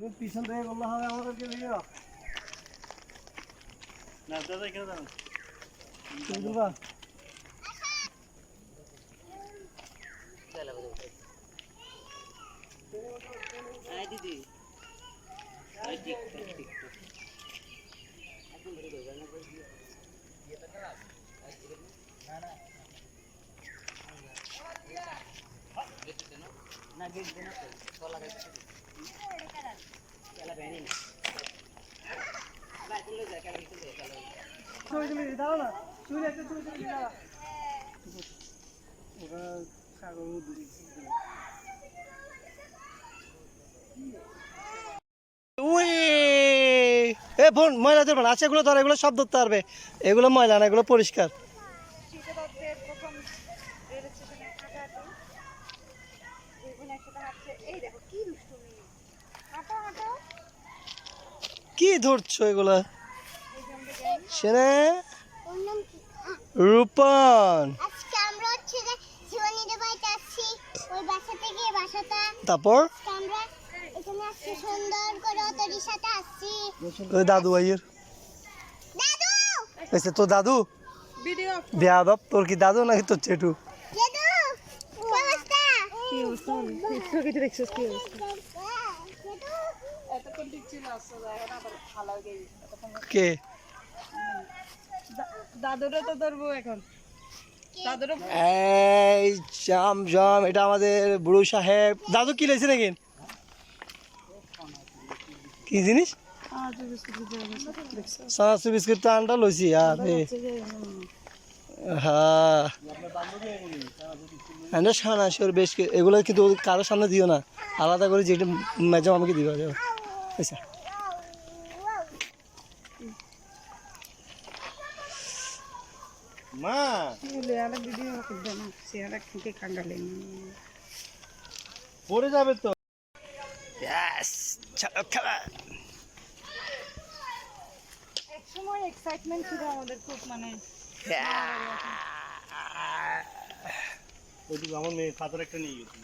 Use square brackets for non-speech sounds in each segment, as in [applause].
তুমি পিছন থেকে করলে হবে আমাদেরকে ভিডিও না দাদা কেন দাঁড়ান তুমি দিবা আয় দিদি আয় টিকটক টিকটক না গেট দেনা তো কলা গাছ কলা বেনি না বাই তুলে যা কেন তুলে যা ছবি তুলে দাও না ছবি একটা ছবি এ বোন, ময়লা ধরবেন আছে এগুলো ধর, এগুলো সব ধরতে পারবে। এগুলো ময়লা না, এগুলো পরিষ্কার। শীতলদের প্রথম রেল স্টেশনে হাঁটাহাঁটি দুই বোন একসাথে হাঁটছে এই দেখো কি দুষ্টু মেয়ে হাঁটো হাঁটো কি ধরছো এগুলা? সেনে? রূপন। আজকে আমরা হচ্ছে যে শিবানীদের বাড়িতে আসছি ওই বাসা থেকে বাসাটা। তারপর? আমরা এখানে আসছি সুন্দর করে অত রিসাতে আসছি। ওই দাদু ভাইয়ের। দাদু! এসে তোর দাদু? ভিডিও বেয়াদব তোর কি দাদু নাকি তোর চেটু দাদু! কি অবস্থা? কি অবস্থা? কি অবস্থা এতক্ষণ ঠিক ছিল আসলে এখন আবার ভালো হয়ে গেছে কে? দাদুরা তো ধরবো এখন। এই জাম জাম এটা আমাদের বুড়ো সাহেব। দাদু কি লেছে নাকি? কি জিনিস? সানাসু বিস্কুট তো আনটা লইছি আর হ্যাঁ। সানাসুর বেশ কি- এগুলো কিন্তু কারোর সামনে দিও না। আলাদা করে যেটা ম্যাজাম আমাকে দিবা আচ্ছা মা। ভিডিও করবে না চেহারা খেতে খাঙ্গালে পড়ে যাবে তো। Yes! চলো খেলা। এক সময় এক্সাইটমেন্ট ছিল আমাদের খুব মানে। ওইটুকু আমার মেয়ে পাথর একটা নিয়ে গেছি।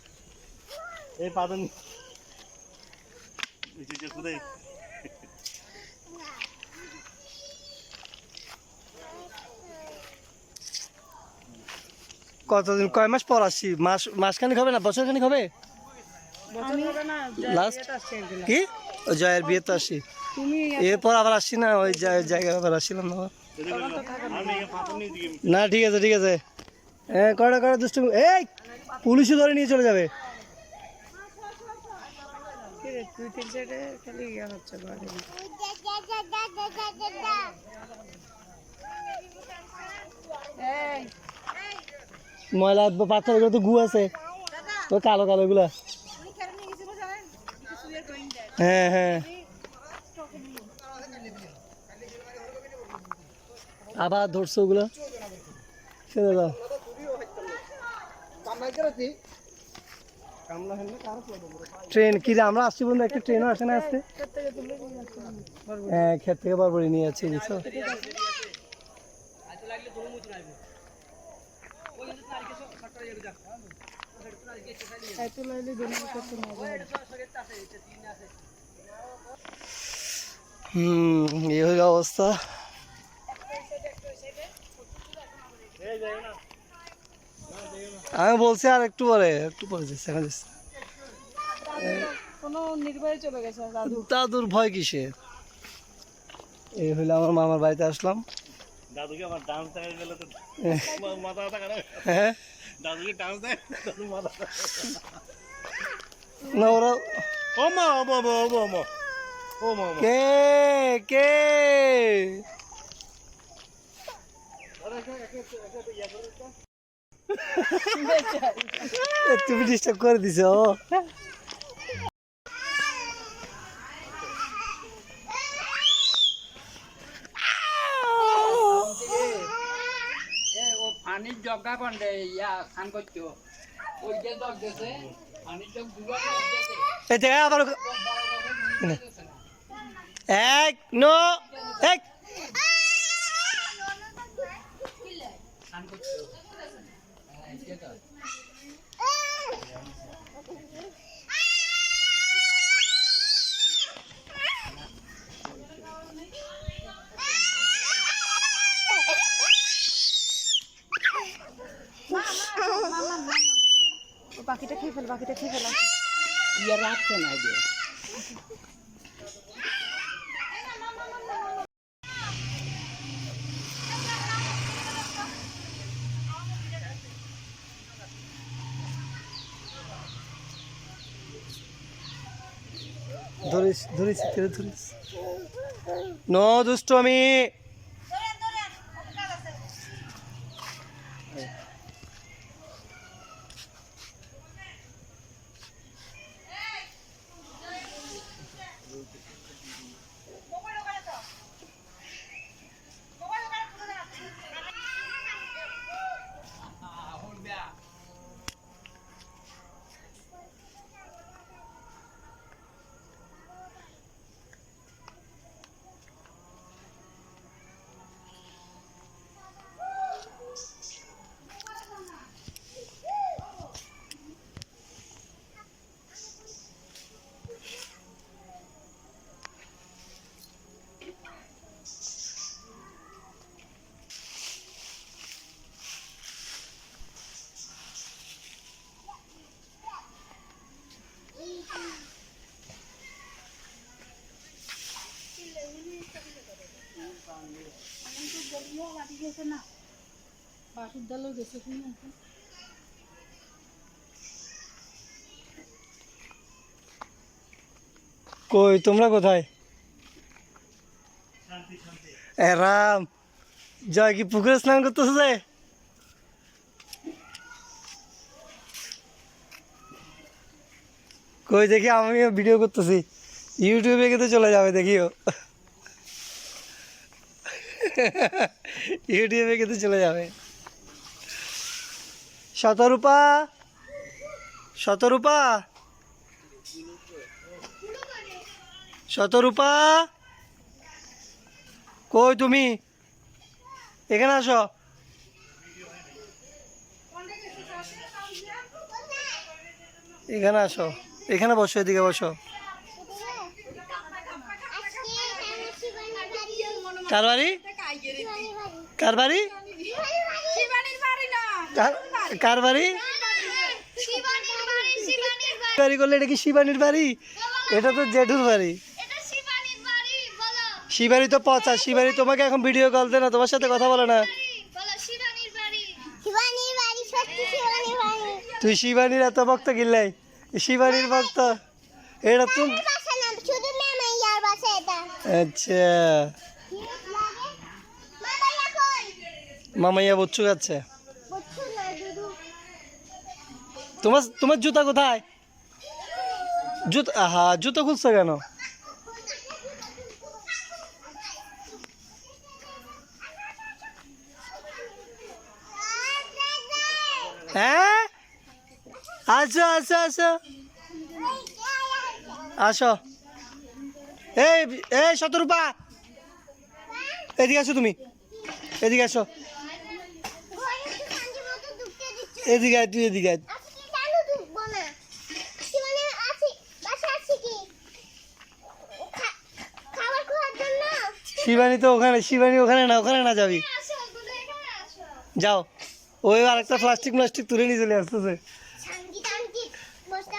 এই পাথর নিয়ে [laughs] কতদিন? কয় মাস পর আসছি? মাস মাসখানিক হবে না? বছরখানিক হবে? লাস্ট কি? ওই জয়ের বিয়ে তো আসছি এরপর আবার আসছি না? ওই জায়গায় আবার আসছিলাম না। না ঠিক আছে ঠিক আছে। হ্যাঁ কড়া কড়া দুষ্টু এই পুলিশও ধরে নিয়ে চলে যাবে। দুই তিন সাইডে খালি ইয়ে হচ্ছে ময়লা পাথর তো গু আছে। ওই কালো কালো গুলা হ্যাঁ হ্যাঁ। আবার ধরছো ওগুলো। ট্রেন, কি রে, আমরা আসছি বন্ধু একটা ট্রেনও আসে না আসতে হ্যাঁ ক্ষেত থেকে বারবারই নিয়ে যাচ্ছি মজা হুম, এই অবস্থা। আমি বলছি আর একটু পরে একটু পরে যাচ্ছে এখন যাচ্ছে। কোনো নির্বাহী চলে গেছে দাদু? দাদুর ভয় কিসে? এই হইল আমার মামার বাড়িতে আসলাম। দাদুকে আমার ডান্স দেখা গেলে তো মাথা ব্যথা খারাপ হ্যাঁ। দাদুকে ডান্স দেয় দাদু মাথা না ওরা ও মা ও মা ও মা ও মা ও মা। কে? কে? তুমি ডিস্টার্ব করে দিছো। ও পানির জগা কন্ডে ইয়া খান করতো ওই যে জগ গেছে পানির জগ দুবার এই জায়গায় আবার এক নো। বাকিটা খেয়ে ফেলা। ইয়ে রাখছে না যে। ধরিস ধরিস ধরিস। ন দুষ্ট আমি কই, তোমরা কোথায়? রাম জয় কি পুকুরে স্নান করতেছে যে? কই, দেখি আমিও ভিডিও করতেছি। ইউটিউবে কিন্তু চলে যাবে, দেখিও। [laughs] ইউটিউবে কিন্তু চলে যাবে। শতরূপা শতরূপা শতরূপা, কই তুমি? এখানে আসো। এখানে আসো। এখানে বসো, এদিকে বসো। কার বাড়ি? কার বাড়ি? কার- কার বাড়ি? বাড়ি করলে এটা কি শিবানীর বাড়ি? এটা তো জেঠুর বাড়ি। শিবানী তো পচা শিবানী তোমাকে এখন ভিডিও কল দেয় না তোমার সাথে কথা বলে না। তুই শিবানীর এত ভক্ত গিল্লাই। শিবানীর ভক্ত। এটা তুমি আচ্ছা। মামাইয়া বচ্চু যাচ্ছে তোমার তোমার জুতা কোথায়? জুতো হ্যাঁ জুতো খুঁজছো কেন? হ্যাঁ? আসো আসো আসো। আসো। এই এই, শতরূপা। এদিকে আসো তুমি। এদিকে আসো। এদিকে তুই এদিকে আয়। শিবানী তো ওখানে শিবানী ওখানে না ওখানে না যাবি। যাও। ওই আরেকটা প্লাস্টিক প্লাস্টিক তুলে নিয়ে চলে আসতেছে। বসতে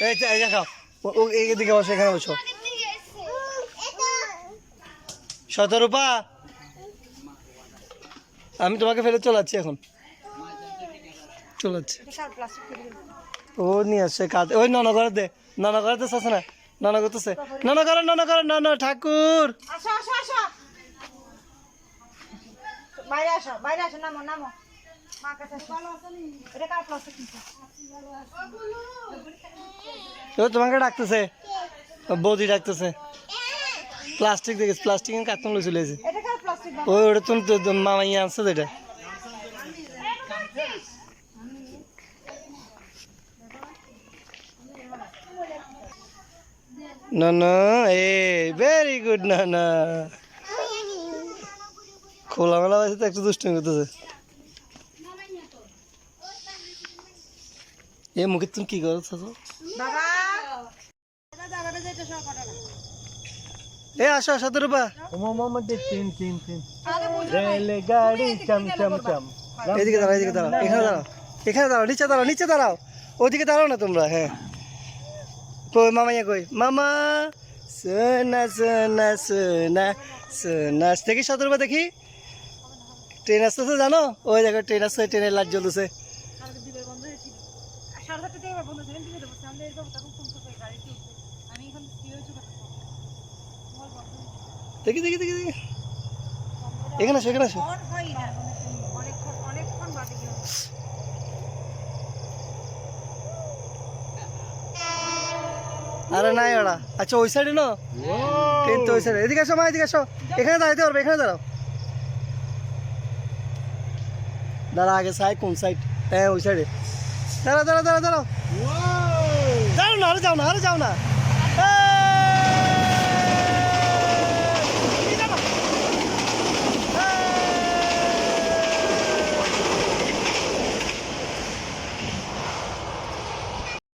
এই যা- দেখাও। ও ও এদিকে বসো এখানে বসো। শতরূপা আমি তোমাকে ফেলে চলাচ্ছি এখন। চলাচ্ছি। ও নিয়ে আসছে কাজ। ওই নন করে দে নন করে তো না নন করতেছে নন করে নন করে নন ঠাকুর তোমাকে ডাকতেছে। বৌদি ডাকতেছে। প্লাস্টিক দেখিস প্লাস্টিক কার্টুন লই চলে প্লাস্টিক ওই ওটা তুমি মামাই আনছে তো এটা। না না এ ভেরি গুড না না খোলামেলা বাসে তো একটু দুষ্টুমি করতেছে। এ মুখে তুমি কি করছ বাবা। এ আসো শতরূপা তিন তিন তিন আরে রেলগাড়ি চম চম চম। এদিকে দাঁড়াও এদিকে দাঁড়াও। এখানে দাঁড়াও। এখানে দাঁড়াও নিচে দাঁড়াও নিচে দাঁড়াও। ওদিকে দাঁড়াও না তোমরা হ্যাঁ। কই মামাইয়া কই? মামা সোনা সোনা সোনা সোনা। দেখি শতরূপা দেখি। ট্রেন আসতেছে জানো? ওই দেখো ট্রেন আসছে ট্রেনের লাইট জ্বলছে কালকে দিবের বন্ধ হয়েছিল। আর সাড়ে সাতটার থেকে এবার বন্ধ ছিল। আমি দিবে দেবো। সামনে এরকম তখন ফোন করবে, গাড়িতে উঠবে। আমি এখন কি হয়েছে কথা বলব। তোমার বন্ধ হয়েছে। দেখি দেখি দেখি দেখি। এখানে আসো এখানে গেল আরে নাই ওরা আচ্ছা ওই সাইডে না? ট্রেন তো ওই সাইডে এদিকে আসো মা এদিকে আসো এখানে দাঁড়াতে পারবে এখানে দাঁড়াও। দাঁড়া আগে সাইড কোন সাইড হ্যাঁ ওই সাইডে দাঁড়াও দাঁড়াও দাঁড়াও দাঁড়াও। যাও না আরে যাও না আরে যাও না।